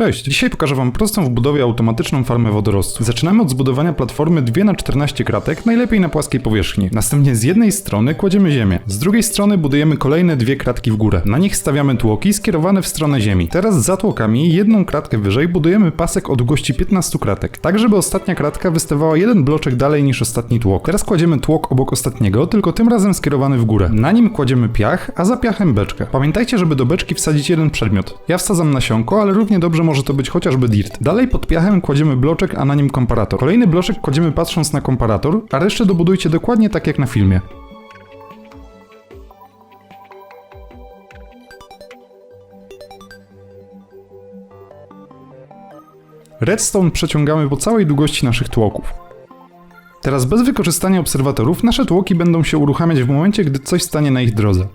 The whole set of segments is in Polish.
Cześć, dzisiaj pokażę Wam prostą w budowie automatyczną farmę wodorostu. Zaczynamy od zbudowania platformy 2 na 14 kratek, najlepiej na płaskiej powierzchni. Następnie z jednej strony kładziemy ziemię, z drugiej strony budujemy kolejne dwie kratki w górę. Na nich stawiamy tłoki skierowane w stronę ziemi. Teraz za tłokami, jedną kratkę wyżej, budujemy pasek o długości 15 kratek, tak żeby ostatnia kratka wystawała jeden bloczek dalej niż ostatni tłok. Teraz kładziemy tłok obok ostatniego, tylko tym razem skierowany w górę. Na nim kładziemy piach, a za piachem beczkę. Pamiętajcie, żeby do beczki wsadzić jeden przedmiot. Ja wsadzam nasionko, ale równie dobrze może to być chociażby dirt. Dalej pod piachem kładziemy bloczek, a na nim komparator. Kolejny bloczek kładziemy patrząc na komparator, a resztę dobudujcie dokładnie tak jak na filmie. Redstone przeciągamy po całej długości naszych tłoków. Teraz bez wykorzystania obserwatorów nasze tłoki będą się uruchamiać w momencie, gdy coś stanie na ich drodze.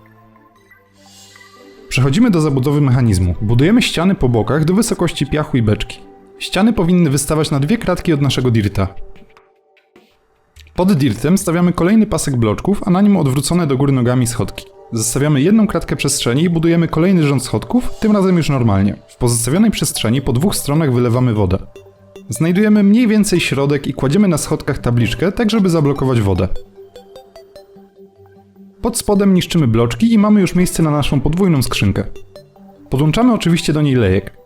Przechodzimy do zabudowy mechanizmu. Budujemy ściany po bokach do wysokości piachu i beczki. Ściany powinny wystawać na dwie kratki od naszego dirta. Pod dirtem stawiamy kolejny pasek bloczków, a na nim odwrócone do góry nogami schodki. Zostawiamy jedną kratkę przestrzeni i budujemy kolejny rząd schodków, tym razem już normalnie. W pozostawionej przestrzeni po dwóch stronach wylewamy wodę. Znajdujemy mniej więcej środek i kładziemy na schodkach tabliczkę, tak żeby zablokować wodę. Pod spodem niszczymy bloczki i mamy już miejsce na naszą podwójną skrzynkę. Podłączamy oczywiście do niej lejek.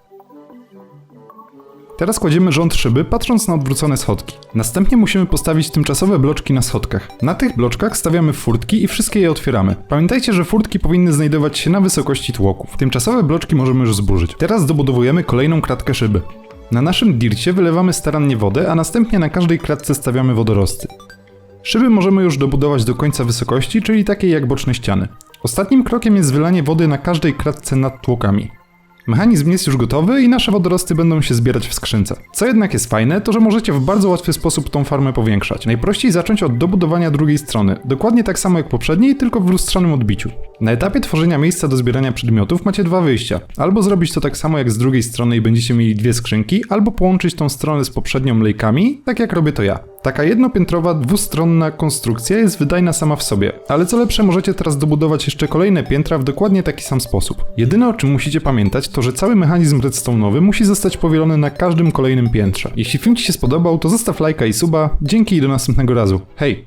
Teraz kładziemy rząd szyby, patrząc na odwrócone schodki. Następnie musimy postawić tymczasowe bloczki na schodkach. Na tych bloczkach stawiamy furtki i wszystkie je otwieramy. Pamiętajcie, że furtki powinny znajdować się na wysokości tłoków. Tymczasowe bloczki możemy już zburzyć. Teraz dobudowujemy kolejną kratkę szyby. Na naszym dircie wylewamy starannie wodę, a następnie na każdej kratce stawiamy wodorosty. Szyby możemy już dobudować do końca wysokości, czyli takiej jak boczne ściany. Ostatnim krokiem jest wylanie wody na każdej kratce nad tłokami. Mechanizm jest już gotowy i nasze wodorosty będą się zbierać w skrzynce. Co jednak jest fajne, to że możecie w bardzo łatwy sposób tą farmę powiększać. Najprościej zacząć od dobudowania drugiej strony, dokładnie tak samo jak poprzedniej, tylko w lustrzanym odbiciu. Na etapie tworzenia miejsca do zbierania przedmiotów macie dwa wyjścia. Albo zrobić to tak samo jak z drugiej strony i będziecie mieli dwie skrzynki, albo połączyć tą stronę z poprzednią lejkami, tak jak robię to ja. Taka jednopiętrowa, dwustronna konstrukcja jest wydajna sama w sobie, ale co lepsze możecie teraz dobudować jeszcze kolejne piętra w dokładnie taki sam sposób. Jedyne o czym musicie pamiętać to, że cały mechanizm redstone'owy musi zostać powielony na każdym kolejnym piętrze. Jeśli film Ci się spodobał, to zostaw lajka i suba, dzięki i do następnego razu. Hej!